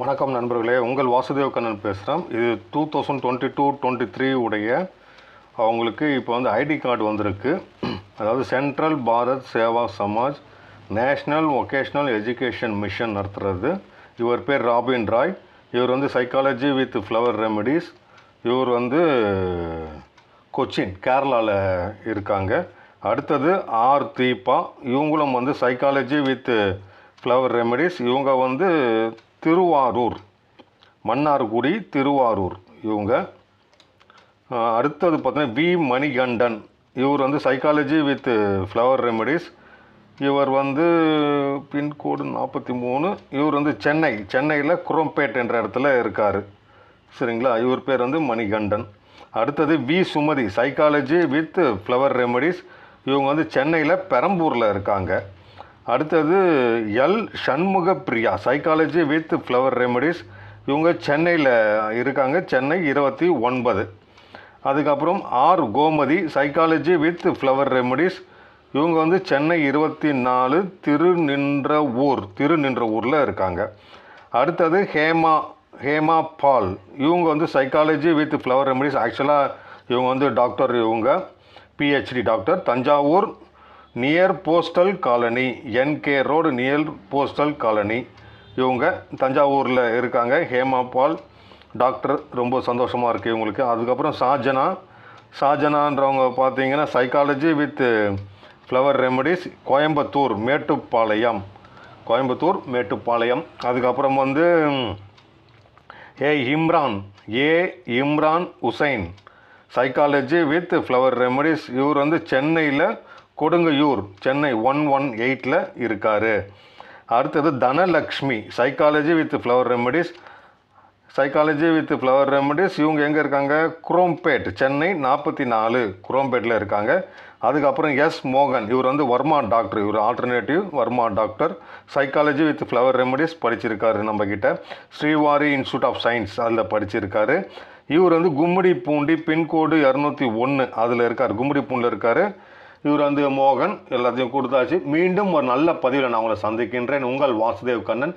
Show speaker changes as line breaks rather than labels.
வணக்கம் நண்பர்களே உங்கள் வாசுதேவ் கண்ணன் பேசுகிறேன் இது two thousand twenty two twenty three உடைய அவங்களுக்கு இப்போ வந்து ஐடி கார்டு வந்திருக்கு. அதாவது central Bharat Seva Samaj national vocational education mission நடத்துகிறது இவர் பேர் ராபின் ராய். இவர் வந்து சைக்காலஜி வித் ஃப்ளவர் ரெமெடிஸ் இவர் வந்து கொச்சின் கேரளாவில் இருக்காங்க. அடுத்தது ஆர் தீபா. இவங்களும் வந்து சைக்காலஜி வித் ஃப்ளவர் ரெமெடிஸ் இவங்க வந்து திருவாரூர். மன்னார்குடி திருவாரூர். இவங்க. அடுத்தது பார்த்தீங்கன்னா வி. மணிகண்டன். இவர் வந்து சைக்காலஜி வித் ஃப்ளவர் ரெமடிஸ் இவர் வந்து பின்கோடு நாற்பத்தி மூணு. இவர் வந்து சென்னை. சென்னையில் குரோம்பேட் என்ற இடத்துல இருக்கார். சரிங்களா? இவர் பேர் வந்து மணிகண்டன். அடுத்தது V. Sumathi psychology with flower remedies இவங்க வந்து சென்னையில் பெரம்பூரில் இருக்காங்க. அடுத்தது L Shanmuga Priya psychology with flower remedies இவங்க சென்னையில் இருக்காங்க சென்னை இருபத்தி ஒன்பது. அதுக்கப்புறம் R Gomathi psychology with flower remedies இவங்க வந்து சென்னை இருபத்தி நாலு திருநின்ற ஊர் திருநின்ற ஊரில் இருக்காங்க. அடுத்தது ஹேமா ஹேமா பால். இவங்க வந்து சைக்காலஜி வித் ஃப்ளவர் ரெமெடிஸ் ஆக்சுவலாக இவங்க வந்து டாக்டர் இவங்க PhD doctor Thanjavur near postal colony NK road near postal colony இவங்க தஞ்சாவூரில் இருக்காங்க. ஹேமா பால் டாக்டர் ரொம்ப சந்தோஷமாக இருக்குது இவங்களுக்கு. அதுக்கப்புறம் ஷாஜனா ஷாஜனான்றவங்க பார்த்தீங்கன்னா psychology with flower remedies Coimbatore Mettupalayam. Coimbatore Mettupalayam. அதுக்கப்புறம் வந்து A Imran A Imran Hussain. Psychology with flower remedies இவர் வந்து சென்னையில் கொடுங்கையூர் சென்னை ஒன் ஒன் எயிட்டில் இருக்கார். அடுத்தது Dhanalakshmi psychology with flower remedies psychology with flower remedies இவங்க எங்கே இருக்காங்க? குரோம்பேட் சென்னை நாற்பத்தி நாலு குரோம்பேட்டில் இருக்காங்க. அதுக்கப்புறம் எஸ் மோகன் இவர் வந்து வர்மா டாக்டர் இவர் alternative varma doctor psychology with flower remedies படிச்சிருக்காரு நம்மக்கிட்ட ஸ்ரீவாரி இன்ஸ்டியூட் ஆஃப் சயின்ஸ் அதில் படிச்சிருக்காரு. இவர் வந்து கும்மிடி பூண்டி பின்கோடு இரநூத்தி ஒன்று அதில் இருக்கார். கும்மிடி பூண்டில் இருக்கார். இவர் வந்து மோகன் எல்லாத்தையும் கொடுத்தாச்சு. மீண்டும் ஒரு நல்ல பதிவில் நான் உங்களை சந்திக்கின்றேன். உங்கள் வாசுதேவ் கண்ணன்.